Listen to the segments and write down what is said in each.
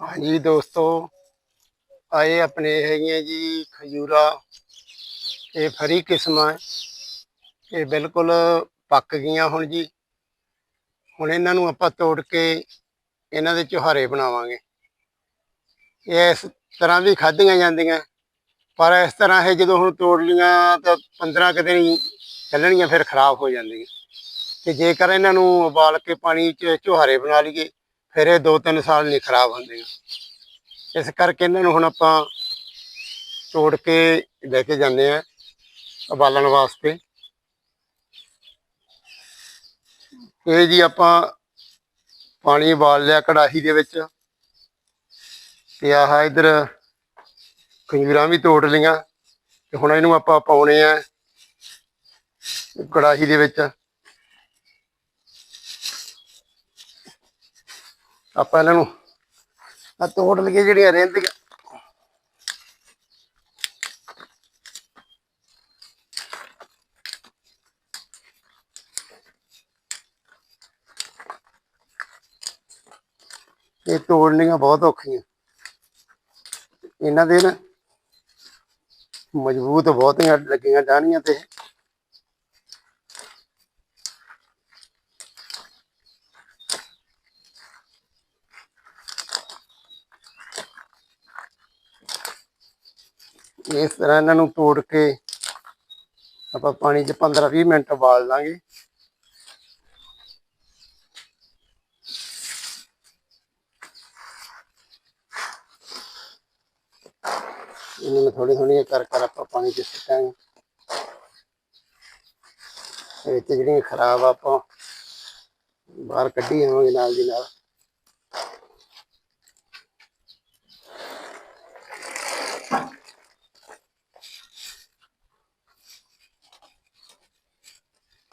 ਹਾਂਜੀ ਦੋਸਤੋ, ਆਏ ਆਪਣੇ ਹੈਗੀਆਂ ਜੀ ਖਜੂਰਾ। ਇਹ ਫਰੀ ਕਿਸਮਾਂ ਇਹ ਬਿਲਕੁਲ ਪੱਕ ਗਈਆਂ ਹੁਣ ਜੀ। ਹੁਣ ਇਹਨਾਂ ਨੂੰ ਆਪਾਂ ਤੋੜ ਕੇ ਇਹਨਾਂ ਦੇ ਚੁਹਾਰੇ ਬਣਾਵਾਂਗੇ। ਇਹ ਇਸ ਤਰ੍ਹਾਂ ਵੀ ਖਾਧੀਆਂ ਜਾਂਦੀਆਂ। ਪਰ ਇਸ ਤਰ੍ਹਾਂ ਇਹ ਜਦੋਂ ਹੁਣ ਤੋੜ ਲੀਆਂ ਤਾਂ 15 ਕੁ ਦਿਨ ਹੀ ਚੱਲਣਗੀਆਂ ਫਿਰ ਖਰਾਬ ਹੋ ਜਾਂਦੀਆਂ। ਤੇ ਜੇਕਰ ਇਹਨਾਂ ਨੂੰ ਉਬਾਲ ਕੇ ਪਾਣੀ 'ਚ ਚੁਹਾਰੇ ਬਣਾ ਲਈਏ ਫਿਰ ਇਹ 2-3 ਸਾਲ ਨਹੀਂ ਖਰਾਬ ਹੁੰਦੀਆਂ ਇਸ ਕਰਕੇ ਇਹਨਾਂ ਨੂੰ ਹੁਣ ਆਪਾਂ ਤੋੜ ਕੇ ਲੈ ਕੇ ਜਾਂਦੇ ਆ ਉਬਾਲਣ ਵਾਸਤੇ। ਇਹ ਜੀ ਆਪਾਂ ਪਾਣੀ ਉਬਾਲ ਲਿਆ ਕੜਾਹੀ ਦੇ ਵਿੱਚ ਤੇ ਆਹ ਇਧਰ ਖੰਜੂਰਾਂ ਵੀ ਤੋੜ ਲਈਆਂ ਤੇ ਹੁਣ ਇਹਨੂੰ ਆਪਾਂ ਪਾਉਣੇ ਆ ਕੜਾਹੀ ਦੇ ਵਿੱਚ। ਆਪਾਂ ਇਹਨਾਂ ਨੂੰ ਆ ਤੋੜ ਲਈਏ ਜਿਹੜੀਆਂ ਰਹਿੰਦੀਆਂ। ਇਹ ਤੋੜਨੀਆਂ ਬਹੁਤ ਔਖੀਆਂ। ਇਹਨਾਂ ਦੇ ਨਾ ਮਜ਼ਬੂਤ ਬਹੁਤੀਆਂ ਲੱਗੀਆਂ ਡਾਣੀਆਂ ਤੇ ਇਸ ਤਰ੍ਹਾਂ ਇਹਨਾਂ ਨੂੰ ਤੋੜ ਕੇ ਆਪਾਂ ਪਾਣੀ 'ਚ 15-20 ਮਿੰਟ ਉਬਾਲ ਲਾਂਗੇ। ਇਹਨਾਂ ਥੋੜੀ ਥੋੜੀ ਕਰ ਕਰ ਆਪਾਂ ਪਾਣੀ 'ਚ ਸੁੱਟਾਂਗੇ। ਇਹ ਵਿੱਚ ਜਿਹੜੀਆਂ ਖਰਾਬ ਆ ਆਪਾਂ ਬਾਹਰ ਕੱਢੀ ਆਵਾਂਗੇ ਨਾਲ ਦੀ ਨਾਲ।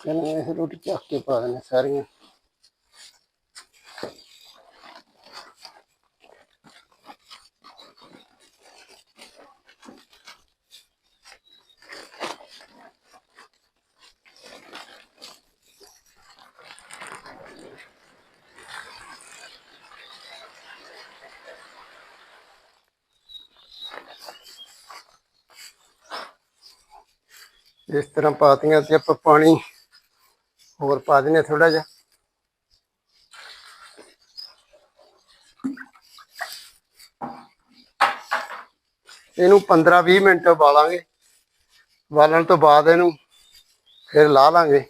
ਇਹਨਾਂ ਇਹ ਰੋਟੀ ਚੱਕ ਕੇ ਪਾ ਦੇਣੇ ਸਾਰੀਆਂ। ਇਸ ਤਰ੍ਹਾਂ ਪਾਤੀਆਂ ਤੇ ਆਪਾਂ ਪਾਣੀ ਹੋਰ ਪਾ ਦਿੰਨੇ ਥੋੜਾ ਜਿਹਾ। ਇਹਨੂੰ 15-20 ਮਿੰਟ ਉਬਾਲਾਂਗੇ। ਉਬਾਲਣ ਤੋਂ ਬਾਅਦ ਇਹਨੂੰ ਫਿਰ ਲਾ ਲਾਂਗੇ।